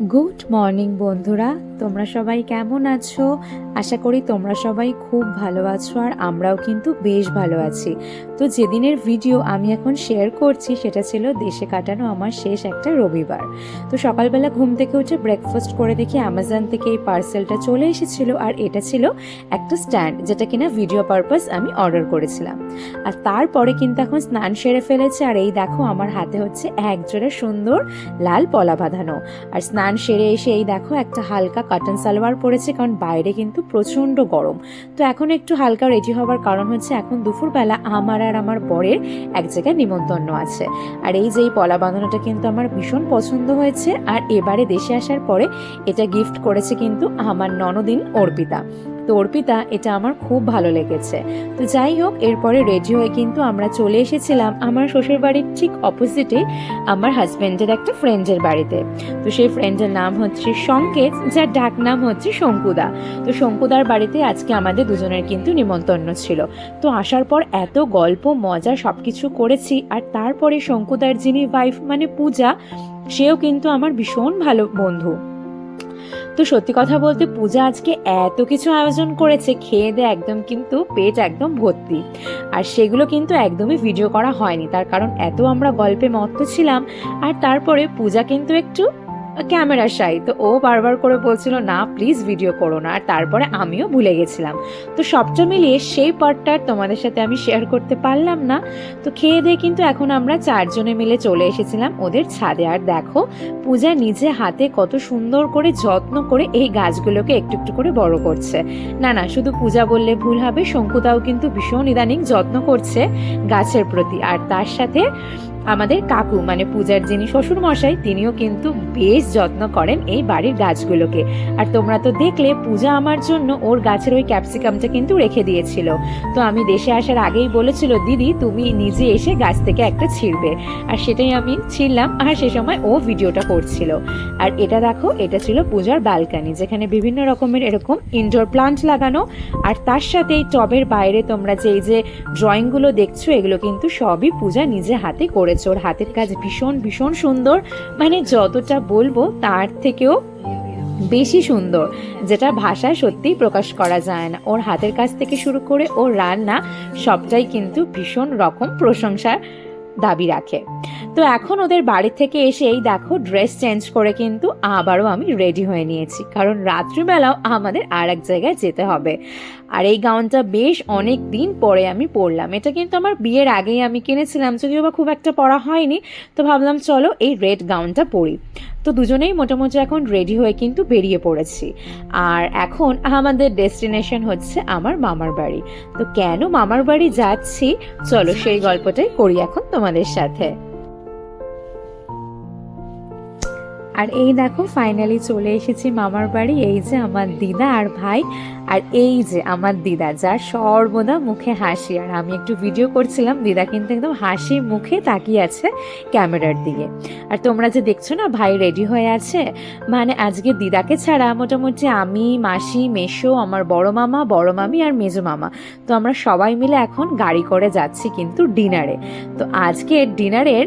Good morning বন্ধুরা, তোমরা সবাই কেমন আছো? আশা করি তোমরা সবাই খুব ভালো আছো আর আমরাও কিন্তু বেশ ভালো আছি। তো যেদিনের ভিডিও আমি এখন শেয়ার করছি, সেটা ছিল দেশে কাটানো আমার শেষ একটা রবিবার। তো সকালবেলা ঘুম থেকে উঠে ব্রেকফাস্ট করে দেখি অ্যামাজন থেকে এই পার্সেলটা চলে এসেছিল আর এটা ছিল একটা স্ট্যান্ড যেটা কিনা ভিডিও পারপাস আমি অর্ডার করেছিলাম। আর তারপরে কিন্তু এখন স্নান সেরে ফেলেছে আর এই দেখো আমার হাতে হচ্ছে এক জোড়া সুন্দর লাল পলা বাঁধানো। আর স্নান সেরে এসে এই দেখো একটা হালকা কাটন সালোয়ার পরেছে, কারণ বাইরে কিন্তু প্রচণ্ড গরম। তো এখন একটু হালকা রেডি হওয়ার কারণ হচ্ছে এখন দুপুরবেলা আমার আর আমার বরের এক জায়গায় নিমন্ত্রণ আছে। আর এই যে এই পলা বাঁধানোটা কিন্তু আমার ভীষণ পছন্দ হয়েছে, আর এবারে দেশে আসার পরে এটা গিফট করেছে কিন্তু আমার ননদিন অর্পিতা। তো অর্পিতা এটা আমার খুব ভালো লেগেছে। তো যাই হোক, এরপরে রেডি হয়ে কিন্তু আমরা চলে এসেছিলাম আমার শ্বশুর বাড়ির ঠিক অপোজিটে আমার হাজব্যান্ডের একটা ফ্রেন্ডের বাড়িতে। তো সেই ফ্রেন্ডের নাম হচ্ছে সংকেত, যার ডাক নাম হচ্ছে শঙ্কুদা। তো শঙ্কুদার বাড়িতে আজকে আমাদের দুজনের কিন্তু নিমন্ত্রণ ছিল। তো আসার পর এত গল্প, মজা সব কিছু করেছি আর তারপরে শঙ্কুদার যিনি ওয়াইফ মানে পূজা, সেও কিন্তু আমার ভীষণ ভালো বন্ধু। তো সত্যি কথা বলতে পূজা আজকে এত কিছু আয়োজন করেছে, খেয়ে দিয়ে একদম কিন্তু পেট একদম ভর্তি। আর সেগুলো কিন্তু একদমই ভিডিও করা হয়নি। তার কারণ এত আমরা গল্পে মত্ত ছিলাম, আর তারপরে পূজা কিন্তু একটু ক্যামেরা শাই তো ও বারবার করে বলছিল, না প্লিজ ভিডিও করো না। আর তারপরে আমিও ভুলে গেছিলাম। তো সবটা মিলিয়ে সেই পার্টটা তোমাদের সাথে আমি শেয়ার করতে পারলাম না। তো খেয়ে দিয়ে কিন্তু এখন আমরা চারজনে মিলে চলে এসেছিলাম ওদের ছাদে। আর দেখো, পূজা নিজে হাতে কত সুন্দর করে যত্ন করে এই গাছগুলোকে একটু একটু করে বড় করছে। না না, শুধু পূজা বললে ভুল হবে, শঙ্কুতাও কিন্তু ভীষণ ইদানিং যত্ন করছে গাছের প্রতি। আর তার সাথে আমাদের কাকু মানে পূজার যিনি শ্বশুর মশাই তিনিও কিন্তু বেশ যত্ন করেন এই বাড়ির গাছগুলোকে। আর তোমরা তো দেখলে, পূজা আমার জন্য ওর গাছের ওই ক্যাপসিকামটা কিন্তু রেখে দিয়েছিল। তো আমি দেশে আসার আগেই বলেছিল, দিদি, তুমি নিজে এসে গাছ থেকে একটা ছিঁড়বে। আর সেটাই আমি ছিঁড়লাম, আর সে সময় ও ভিডিওটা করছিল। আর এটা দেখো, এটা ছিল পূজার ব্যালকানি, যেখানে বিভিন্ন রকমের এরকম ইনডোর প্লান্ট লাগানো। আর তার সাথে এই টবের বাইরে তোমরা যে এই যে ড্রয়িংগুলো দেখছ, এগুলো কিন্তু সবই পূজা নিজে হাতে করেছে। ওর হাতের কাজ ভীষণ ভীষণ সুন্দর। মানে যতটা বলব তার থেকেও বেশি সুন্দর, যেটা ভাষায় সত্যিই প্রকাশ করা যায় না। ওর হাতের কাজ থেকে শুরু করে ওর রান্না সবটাই কিন্তু ভীষণ রকম প্রশংসার দাবি রাখে। তো এখন ওদের বাড়ি থেকে এসে এই দেখো ড্রেস চেঞ্জ করে কিন্তু আবারও আমি রেডি হয়ে নিয়েছি। কারণ রাত্রিবেলাও আমাদের আর এক জায়গায় যেতে হবে। আর এই গাউনটা বেশ অনেক দিন পরে আমি পরলাম। এটা কিন্তু আমার বিয়ের আগেই আমি কিনেছিলাম, যদিও বা খুব একটা পরা হয়নি। তো ভাবলাম, চলো এই রেড গাউনটা পরি। তো দুজনেই মোটামুটি এখন রেডি হয়ে কিন্তু বেরিয়ে পড়েছি। আর এখন আমাদের ডেস্টিনেশন হচ্ছে আমার মামার বাড়ি। তো কেন মামার বাড়ি যাচ্ছি? চলো সেই গল্পটাই করি এখন তোমাদের সাথে। আর এই দেখো ফাইনালি চলে এসেছি মামার বাড়ি এই যে আমার দিদা আর ভাই। আর এই যে আমার দিদা, যার সর্বদা মুখে হাসি, আর আমি একটু ভিডিও করছিলাম, দিদা কিন্তু একদম হাসি মুখে তাকিয়ে আছে ক্যামেরার দিকে। আর তোমরা যে দেখছ না, ভাই রেডি হয়ে আছে? মানে আজকে দিদাকে ছাড়া মোটামুটি আমি, মাসি মেশো আমার বড় মামা, বড় মামি আর মেজো মামা। তো আমরা সবাই মিলে এখন গাড়ি করে যাচ্ছি কিন্তু ডিনারে তো আজকে ডিনারের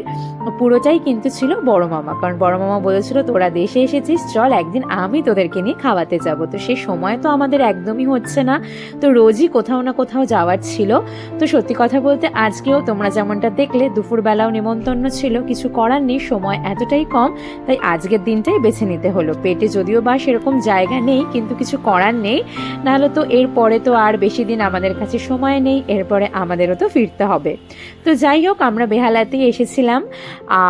পুরোটাই কিন্তু ছিল বড় মামা। কারণ বড় মামা বলেছিল, তোরা দেশে এসেছিস, চল একদিন আমি তোদেরকে নিয়ে খাওয়াতে যাব। তো সে সময় তো আমাদের একদমই হচ্ছে না। তো রোজই কোথাও না কোথাও যাওয়ার ছিল। তো সত্যি কথা বলতে আজকেও তোমরা যেমনটা দেখলে, দুপুরবেলাও নিমন্ত্রণ ছিল। কিছু করার নেই, সময় এতটাই কম, তাই আজকের দিনটাই বেছে নিতে হলো। পেটে যদিও বা সেরকম জায়গা নেই, কিন্তু কিছু করার নেই। নাহলে তো এরপরে তো আর বেশি দিন আমাদের কাছে সময় নেই এরপরে আমাদেরও তো ফিরতে হবে। তো যাই হোক, আমরা বেহালাতেই এসেছিলাম।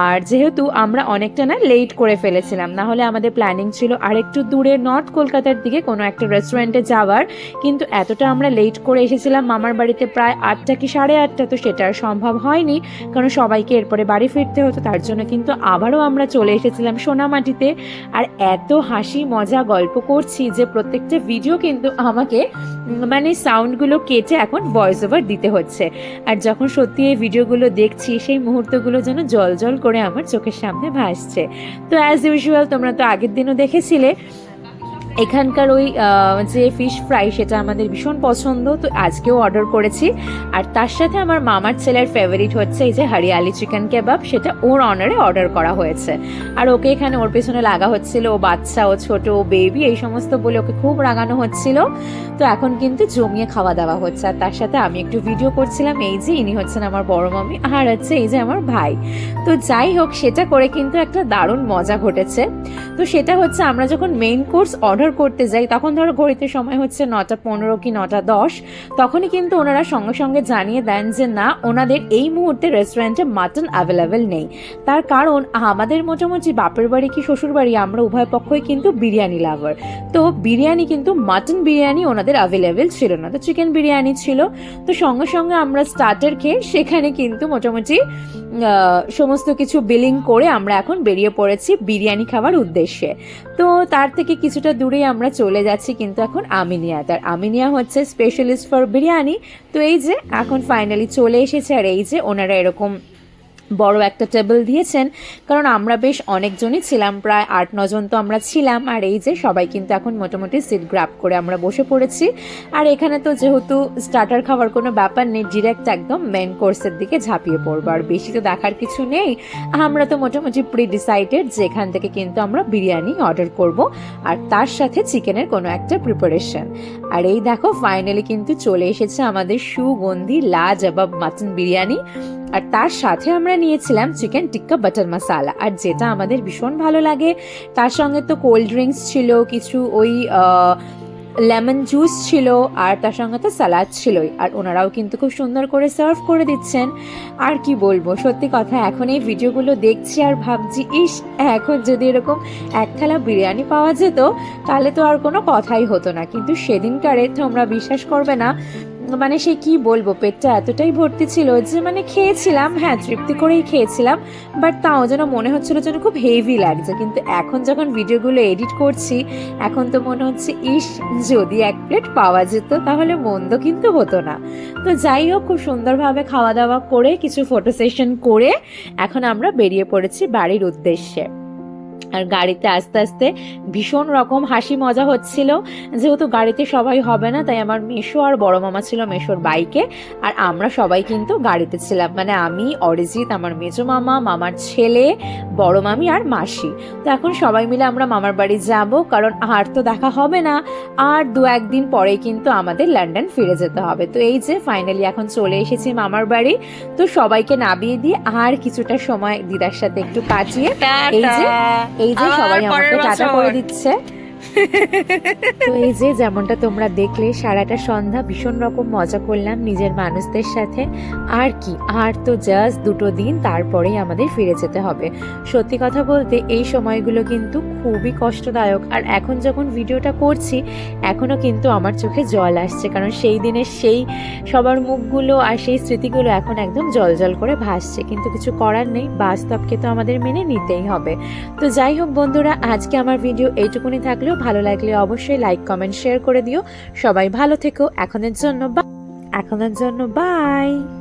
আর যেহেতু আমরা অনেকটা না লেট করে ফেলেছিলাম না হলে আমাদের প্ল্যানিং ছিল আরেকটু দূরে নর্থ কলকাতার দিকে কোনো একটা রেস্টুরেন্টে যাওয়ার কিন্তু এতটা আমরা লেট করে এসেছিলাম মামার বাড়িতে প্রায় আটটা কি সাড়ে আটটা, তো সেটা আর সম্ভব হয়নি। কারণ সবাইকে এরপরে বাড়ি ফিরতে হতো, তার জন্য কিন্তু আবারও আমরা চলে এসেছিলাম সোনামাটিতে। আর এত হাসি মজা গল্প করছি যে প্রত্যেকটা ভিডিও কিন্তু আমাকে মানে সাউন্ডগুলো কেটে এখন ভয়েস ওভার দিতে হচ্ছে। আর যখন সত্যি এই ভিডিওগুলো দেখছি, সেই মুহূর্তগুলো যেন জল জল করে আমার চোখের সামনে ভাসছে। তো অ্যাজ ইউজুয়াল তোমরা তো আগের দিনও দেখেছিলে এখানকার ওই যে ফিশ ফ্রাই সেটা আমাদের ভীষণ পছন্দ, তো আজকেও অর্ডার করেছি। আর তার সাথে আমার মামার ছেলের ফেভারিট হচ্ছে এই যে হরিয়ালি চিকেন কেবাব সেটা ওর অনারে অর্ডার করা হয়েছে। আর ওকে এখানে ওর পেছনে লাগা হচ্ছিল, ও বাচ্চা, ও ছোট, ও বেবি এই সমস্ত বলে ওকে খুব রাগানো হচ্ছিল। তো এখন কিন্তু জমিয়ে খাওয়া দাওয়া হচ্ছে। আর তার সাথে আমি একটু ভিডিও করছিলাম, এই যে ইনি হচ্ছেন আমার বড় মামি, আর হচ্ছে এই যে আমার ভাই। তো যাই হোক, সেটা করে কিন্তু একটা দারুণ মজা ঘটেছে। তো সেটা হচ্ছে আমরা যখন মেইন কোর্স অর্ডার করতে যাই, তখন ধরো ঘড়িতে সময় হচ্ছে নটা পনেরো কি নটা দশ, তখনই কিন্তু ওনারা সঙ্গে সঙ্গে জানিয়ে দেন যে, না, ওনাদের এই মুহূর্তে রেস্টুরেন্টে মাটন অ্যাভেলেবেল নেই। তার কারণ, আমাদের মোটামুটি বাপের বাড়ি কি শ্বশুর বাড়ি, আমরা উভয় পক্ষই কিন্তু বিরিয়ানি লাভার তো বিরিয়ানি কিন্তু মাটন বিরিয়ানি ওনাদের অ্যাভেলেবেল ছিল না। তো চিকেন বিরিয়ানি ছিল। তো সঙ্গে সঙ্গে আমরা স্টার্টার খেয়ে সেখানে কিন্তু মোটামুটি সমস্ত কিছু বিলিং করে আমরা এখন বেরিয়ে পড়েছি বিরিয়ানি খাওয়ার উদ্দেশ্যে। তো তার থেকে কিছুটা দূরেই আমরা চলে যাচ্ছি কিন্তু এখন আমিনিয়া। তার আমিনিয়া হচ্ছে স্পেশালিস্ট ফর বিরিয়ানি। তো এই যে এখন ফাইনালি চলে এসেছে আর এই যে ওনারা এরকম বড় একটা টেবিল দিয়েছেন। কারণ আমরা বেশ অনেকজনই ছিলাম, প্রায় আট নজন তো আমরা ছিলাম। আর এই যে সবাই কিন্তু এখন মোটামুটি সিট গ্রাপ করে আমরা বসে পড়েছি। আর এখানে তো যেহেতু স্টার্টার খাওয়ার কোনো ব্যাপার নেই ডিরেক্ট একদম মেন কোর্সের দিকে ঝাঁপিয়ে পড়ব। আর বেশি তো দেখার কিছু নেই। আমরা তো মোটামুটি প্রি ডিসাইডেড যে এখান থেকে কিন্তু আমরা বিরিয়ানি অর্ডার করব। আর তার সাথে চিকেনের কোনো একটা প্রিপারেশন আর এই দেখো ফাইনালি কিন্তু চলে এসেছে আমাদের সুগন্ধি লাজবাব মাটন বিরিয়ানি। আর তার সাথে আমরা নিয়েছিলাম চিকেন টিক্কা বাটার মশালা। আর যেটা আমাদের ভীষণ ভালো লাগে, তার সঙ্গে তো কোল্ড ড্রিঙ্কস ছিল, কিছু ওই লেমন জুস ছিল, আর তার সঙ্গে তো স্যালাড ছিলই। আর ওনারাও কিন্তু খুব সুন্দর করে সার্ভ করে দিচ্ছেন। আর কি বলব, সত্যি কথা, এখন এই ভিডিওগুলো দেখছি আর ভাবছি, ইস, এখন যদি এরকম এক থালা বিরিয়ানি পাওয়া যেত, তাহলে তো আর কোনো কথাই হতো না। কিন্তু সেদিনকারে তোমরা বিশ্বাস করবে না মানে সে কি বলব? পেটটা এতটাই ভর্তি ছিল যে মানে খেয়েছিলাম হ্যাঁ তৃপ্তি করেই খেয়েছিলাম বাট তাও যেন মনে হচ্ছিল যেন খুব হেভি লাগছে। কিন্তু এখন যখন ভিডিওগুলো এডিট করছি, এখন তো মনে হচ্ছে, ইস, যদি এক প্লেট পাওয়া যেত, তাহলে মন্দ কিন্তু হতো না। তো যাই হোক, খুব সুন্দরভাবে খাওয়া দাওয়া করে কিছু ফটো সেশন করে এখন আমরা বেরিয়ে পড়েছি বাড়ির উদ্দেশ্যে। আর গাড়িতে আস্তে আস্তে ভীষণ রকম হাসি মজা হচ্ছিল। যেহেতু গাড়িতে সবাই হবে না তাই আমার মেশো আর বড় মামা ছিল মেশোর বাইকে। আর আমরা সবাই কিন্তু গাড়িতে ছিলাম। মানে আমি অরিজিৎ আমার মেজো মামা মামার ছেলে বড় মামি আর মাসি। তো এখন সবাই মিলে আমরা মামার বাড়ি যাব কারণ আর তো দেখা হবে না। আর দু একদিন পরেই কিন্তু আমাদের লন্ডন ফিরে যেতে হবে। তো এই যে ফাইনালি এখন চলে এসেছি মামার বাড়ি। তো সবাইকে নামিয়ে দিয়ে আর কিছুটা সময় দিদার সাথে একটু কাটিয়ে এই যে এই যে সবাই আমাকে টাটা করে দিচ্ছে। তো এই যে যেমনটা তোমরা দেখলে, সারাটা সন্ধ্যা ভীষণ রকম মজা করলাম নিজের মানুষদের সাথে। আর কি, আর তো জাস্ট দুটো দিন, তারপরেই আমাদের ফিরে যেতে হবে। সত্যি কথা বলতে, এই সময়গুলো কিন্তু খুবই কষ্টদায়ক। আর এখন যখন ভিডিওটা করছি এখনও কিন্তু আমার চোখে জল আসছে। কারণ সেই দিনের সেই সবার মুখগুলো আর সেই স্মৃতিগুলো এখন একদম জল জল করে ভাসছে। কিন্তু কিছু করার নেই, বাস্তবকে তো আমাদের মেনে নিতেই হবে। তো যাই হোক বন্ধুরা, আজকে আমার ভিডিও এইটুকুনি থাকলেও ভালো লাগলে অবশ্যই লাইক কমেন্ট শেয়ার করে দিও। সবাই ভালো থেকো। এখনের জন্য বা- এখনের জন্য বাই